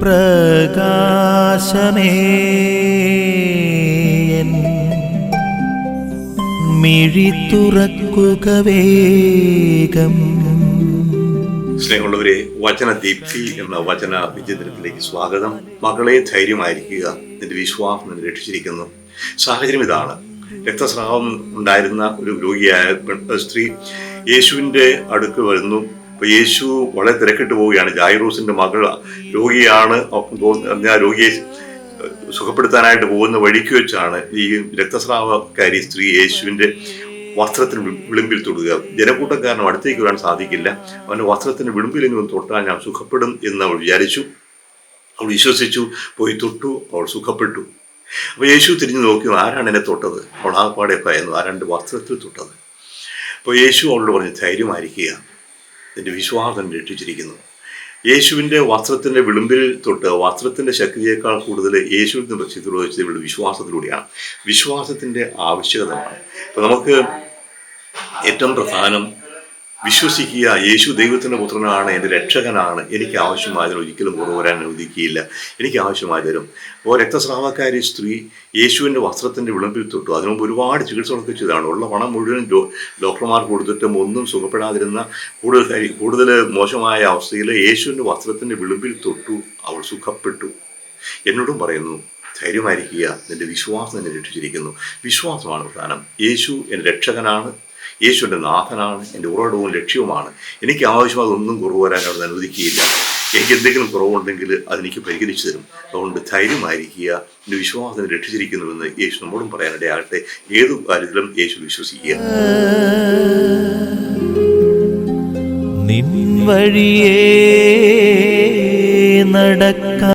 പ്രകാശമേ. മിഴി വേഗം. സ്നേഹമുള്ളവരെ വചന ദീപ്തി എന്ന വചന വിചിത്രത്തിലേക്ക് സ്വാഗതം. മകളെ ധൈര്യമായിരിക്കുക. നിന്റെ വിശ്വാസം നിന്നെ രക്ഷിച്ചിരിക്കുന്നു. സാഹചര്യം ഇതാണ്. രക്തസ്രാവം ഉണ്ടായിരുന്ന ഒരു രോഗിയായ സ്ത്രീ യേശുവിന്റെ അടുക്ക് വരുന്നു. അപ്പൊ യേശു വളരെ തിരക്കിട്ട് പോവുകയാണ്. ജായിറൂസിന്റെ മകൾ രോഗിയാണ്. ഞാൻ രോഗിയെ സുഖപ്പെടുത്താനായിട്ട് പോകുന്ന വഴിക്ക് വെച്ചാണ് ഈ രക്തസ്രാവക്കാരി സ്ത്രീ യേശുവിന്റെ വസ്ത്രത്തിന് വിളിമ്പിൽ തൊടുക. ജനക്കൂട്ടം കാരണം അടുത്തേക്ക് വരാൻ സാധിക്കില്ല. അവന്റെ വസ്ത്രത്തിന് വിളിമ്പിലെങ്കിലും തൊട്ടാൽ ഞാൻ സുഖപ്പെടും എന്ന് അവൾ വിചാരിച്ചു. അവൾ വിശ്വസിച്ചു. പോയി തൊട്ടു. അവൾ സുഖപ്പെട്ടു. അപ്പൊ യേശു തിരിഞ്ഞു നോക്കി ആരാണ് എന്നെ തൊട്ടത്? അവൾ ആ പാടെ ഭയന്നു ആരാണ് വസ്ത്രത്തിൽ തൊട്ടത്. അപ്പോൾ യേശു അവളോട് പറഞ്ഞ് ധൈര്യമായിരിക്കുക. നിന്റെ വിശ്വാസം രക്ഷിച്ചിരിക്കുന്നു. യേശുവിന്റെ വസ്ത്രത്തിന്റെ വിളിമ്പിൽ തൊട്ട് വസ്ത്രത്തിന്റെ ശക്തിയേക്കാൾ കൂടുതൽ യേശുവിൽ നിന്ന് പ്രസിദ്ധീകരിച്ചത് ഇവിടെ വിശ്വാസത്തിലൂടെയാണ്. വിശ്വാസത്തിന്റെ ആവശ്യകതമാണ് അപ്പം നമുക്ക് ഏറ്റവും പ്രധാനം വിശ്വസിക്കുക യേശു ദൈവത്തിന്റെ പുത്രനാണ് എന്റെ രക്ഷകനാണ്. എനിക്ക് ആവശ്യമായതിന് ഒരിക്കലും കുറവ് വരാൻ അനുവദിക്കുകയില്ല. എനിക്ക് ആവശ്യമായി തരും. അപ്പോൾ രക്തസ്രാവക്കാരി സ്ത്രീ യേശുവിന്റെ വസ്ത്രത്തിന്റെ വിളമ്പിൽ തൊട്ടു. അതിനു മുമ്പ് ഒരുപാട് ചികിത്സകളൊക്കെ ചെയ്തതാണ് ഉള്ള പണം മുഴുവൻ ഡോക്ടർമാർ കൊടുത്തിട്ടും ഒന്നും സുഖപ്പെടാതിരുന്ന കൂടുതൽ കൂടുതൽ മോശമായ അവസ്ഥയിൽ യേശുവിന്റെ വസ്ത്രത്തിന്റെ വിളിമ്പിൽ തൊട്ടു. അവൾ സുഖപ്പെട്ടു. എന്നോടും പറയുന്നു ധൈര്യമായിരിക്കുക. നിന്റെ വിശ്വാസം എന്നെ രക്ഷിച്ചിരിക്കുന്നു. വിശ്വാസമാണ് പ്രധാനം. യേശു എന്റെ രക്ഷകനാണ് യേശു എന്റെ നാഥനാണ് എന്റെ ഉറവിടവും ലക്ഷ്യവുമാണ്. എനിക്ക് ആവശ്യമായതൊന്നും കുറവ് വരാൻ അവിടെ അനുവദിക്കുകയില്ല. എനിക്ക് എന്തെങ്കിലും കുറവുണ്ടെങ്കിൽ അതെനിക്ക് പരിഹരിച്ചു തരും. അതുകൊണ്ട് ധൈര്യമായിരിക്കുക എന്റെ വിശ്വാസം രക്ഷിച്ചിരിക്കുന്നുവെന്ന് യേശു നമ്മോടും പറയാനിടയാകട്ടെ. ഏതു കാര്യത്തിലും യേശു വിശ്വസിക്കുക. നിൻ നടക്ക